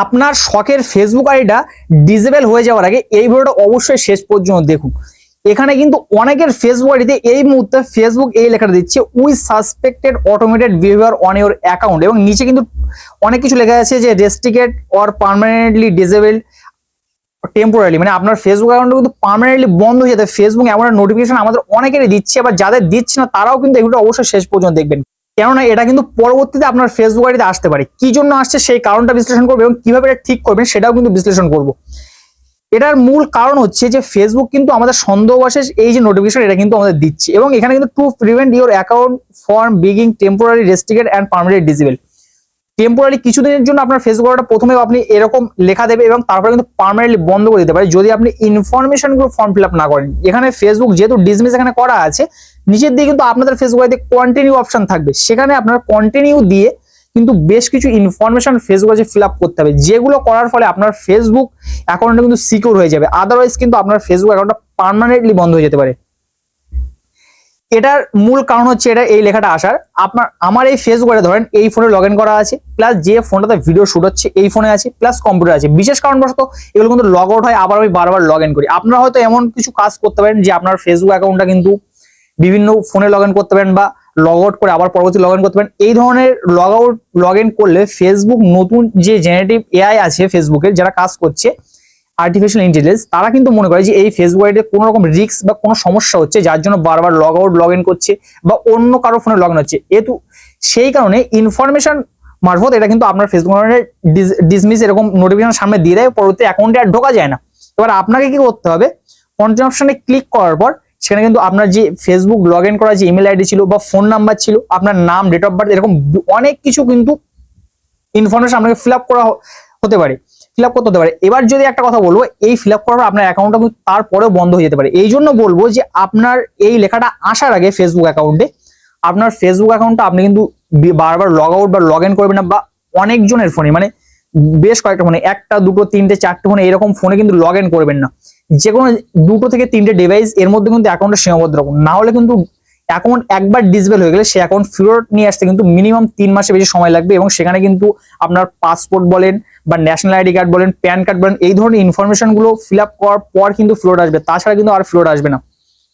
আপনার শখের ফেসবুক আইডিটা ডিজেবল হয়ে যাওয়ার আগে এই ভিডিওটা অবশ্যই শেষ পর্যন্ত দেখুন। এখানে কিন্তু অনেকের ফেসবুক আইডিতে এই মুহূর্তে ফেসবুক এই লেখাটা দিচ্ছে we suspected automated behaviour on your account এবং নিচে কিন্তু অনেক কিছু লেখা আছে যে restricted or permanently disable temporary মানে আপনার ফেসবুক অ্যাকাউন্ট কিন্তু পার্মানেন্টলি বন্ধ হয়ে যাবে ফেসবুক এমন নোটিফিকেশন আমাদের অনেকেরই দিচ্ছে আবার যাদের দিচ্ছে না, তারাও কিন্তু এগুলো অবশ্যই শেষ পর্যন্ত দেখবেন। কেননা এটা কিন্তু পরবর্তীতে আপনার ফেসবুক আইডিতে আসতে পারে। কি জন্য আসছে সেই কারণটা বিশ্লেষণ করবে এবং কীভাবে এটা ঠিক করবেন সেটাও কিন্তু বিশ্লেষণ করব। এটার মূল কারণ হচ্ছে যে ফেসবুক কিন্তু আমাদের সন্দেহবাসের এই যে নোটিফিকেশন এটা কিন্তু আমাদের দিচ্ছে এবং এখানে কিন্তু to prevent your account from বিগিং temporary restricted and permanent disable temporary কিছুদিনের জন্য আপনার ফেসবুক আইডিটা প্রথমে আপনি এরকম লেখা দেবে এবং তারপরে কিন্তু পার্মানেন্টলি বন্ধ করে দিতে পারে যদি আপনি ইনফরমেশনগুলো ফর্ম ফিল আপ না করেন, এখানে ফেসবুক যেহেতু ডিসমিস এখানে করা আছে, নিচের দিকে কিন্তু আপনাদের ফেসবুক কন্টিনিউ অপশন থাকবে। সেখানে আপনার কন্টিনিউ দিয়ে কিন্তু বেশ কিছু ইনফরমেশন ফেসবুক আছে ফিল করতে হবে। যেগুলো করার ফলে আপনার ফেসবুক অ্যাকাউন্টটা কিন্তু সিকিউর হয়ে যাবে। আদারওয়াইজ কিন্তু আপনার ফেসবুক অ্যাকাউন্টটা পার্মানেন্টলি বন্ধ হয়ে যেতে পারে। এটার মূল কারণ হচ্ছে এটা এই লেখাটা আসার। আপনার, আমার এই ফেসবুকে ধরেন এই ফোনে লগ করা আছে প্লাস যে ফোনটাতে ভিডিও শুট হচ্ছে এই ফোনে আছে প্লাস কম্পিউটার আছে। বিশেষ কারণবশত এগুলো কিন্তু লগ আউট হয়, আবার আমি বারবার লগ করি। আপনারা হয়তো এমন কিছু কাজ করতে পারেন যে আপনার ফেসবুক অ্যাকাউন্টটা কিন্তু বিভিন্ন ফোনে লগ করতে পারেন বা লগ আউট করে আবার পরবর্তী লগ করতে পারেন। এই ধরনের লগ আউট লগ করলে ফেসবুক নতুন যে জেনারেটিভ এআই আছে ফেসবুকের যারা কাজ করছে আর্টিফিশিয়াল ইন্টেলিজেন্স তারা কিন্তু মনে করে যে এই ফেসবুক কোনো রকম রিস্ক বা কোনো সমস্যা হচ্ছে, যার জন্য বারবার লগ আউট লগ ইন করছে বা অন্য কারও ফোনে লগ ইন হচ্ছে। এতু সেই কারণে ইনফরমেশন মারফত এটা কিন্তু আপনার ফেসবুক ডিসমিস এরকম নোটিফিকেশন সামনে দিয়ে দেয়, পরবর্তী অ্যাকাউন্টে আর ঢোকা যায় না। এবার আপনাকে কি করতে হবে? কন্টেন্ট অপশনে ক্লিক করার পর সেখানে কিন্তু আপনার যে ফেসবুক লগ ইন করা যে ইমেল আইডি ছিল বা ফোন নাম্বার ছিল, আপনার নাম ডেট অফ বার্থ এরকম অনেক কিছু কিন্তু ইনফরমেশন আপনাকে ফিল আপ করা হতে পারে। ফিল আপ করতে হতে পারে। এবার যদি একটা কথা বলব, এই ফিল আপ করার পর আপনার অ্যাকাউন্টটা কিন্তু তারপরেও বন্ধ হয়ে যেতে পারে। এই জন্য বলব যে আপনার এই লেখাটা আসার আগে ফেসবুক অ্যাকাউন্টে আপনার ফেসবুক অ্যাকাউন্টটা আপনি কিন্তু বারবার লগ আউট বা লগ ইন করবেন না বা অনেকজনের ফোনে মানে বেশ কয়েকটা ফোনে একটা, দুটো, তিনটে, চারটে ফোনে এরকম ফোনে কিন্তু লগ ইন করবেন না। যে কোনো দুটো থেকে তিনটে ডিভাইস এর মধ্যে কিন্তু অ্যাকাউন্টটা সীমাবদ্ধ রাখুন। না হলে কিন্তু অ্যাকাউন্ট একবার ডিসবেল হয়ে গেলে সেই অ্যাকাউন্ট ফেরত নিয়ে আসতে কিন্তু মিনিমাম তিন মাসে বেশি সময় লাগবে এবং সেখানে কিন্তু আপনার পাসপোর্ট বলেন বা ন্যাশনাল আইডি কার্ড বলেন প্যান কার্ড বলেন, এই ধরনের ইনফরমেশনগুলো ফিল আপ করার পর কিন্তু ফ্লোট আসবে। তাছাড়া কিন্তু আর ফ্লোট আসবে না।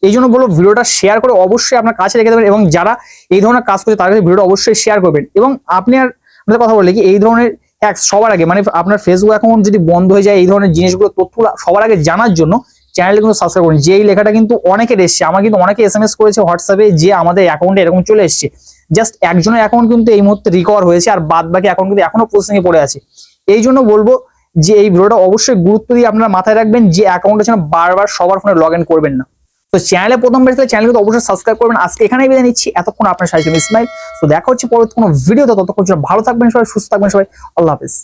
এই জন্য বলব ভিডিওটা শেয়ার করে অবশ্যই আপনার কাছে রেখে দেবেন এবং যারা এই ধরনের কাজ করছে তাদের ভিডিওটা অবশ্যই শেয়ার করবেন। এবং আপনি আর আমাদের কথা বললে কি, এই ধরনের হ্যাক্স সবার আগে মানে আপনার ফেসবুক অ্যাকাউন্ট যদি বন্ধ হয়ে যায়, এই ধরনের জিনিসগুলো তথ্য সবার আগে জানার জন্য চ্যানেলটা কিন্তু সাবস্ক্রাইব করুন। যে এই লেখাটা কিন্তু অনেকের এসছে, আমার কিন্তু অনেকে এস এম এস করেছে হোয়াটসঅ্যাপে যে আমাদের অ্যাকাউন্টে এরকম চলে এসছে। জাস্ট একজনের অ্যাকাউন্ট কিন্তু এই মুহূর্তে রিকভার হয়েছে আর বাদ বাকি অ্যাকাউন্ট কিন্তু এখনও প্রসেসিং এ পড়ে আছে। এই জন্য বলব যে এই ভিডিওটা অবশ্যই গুরুত্ব দিয়ে আপনারা মাথায় রাখবেন যে অ্যাকাউন্টের জন্য বারবার সবার ফোনে লগ ইন করবেন না। তো চ্যানেলে প্রথম বের চ্যানেল কিন্তু অবশ্যই সাবস্ক্রাইব করবেন। আজকে এখানেই বিদায় নিচ্ছি। এতক্ষণ আপনার ছিলাম ইসমাইল তো দেখা হচ্ছে পরবর্তী কোনো ভিডিওতে ততক্ষণ ভালো থাকবেন সবাই, সুস্থ থাকবেন সবাই। আল্লাহ হাফিজ।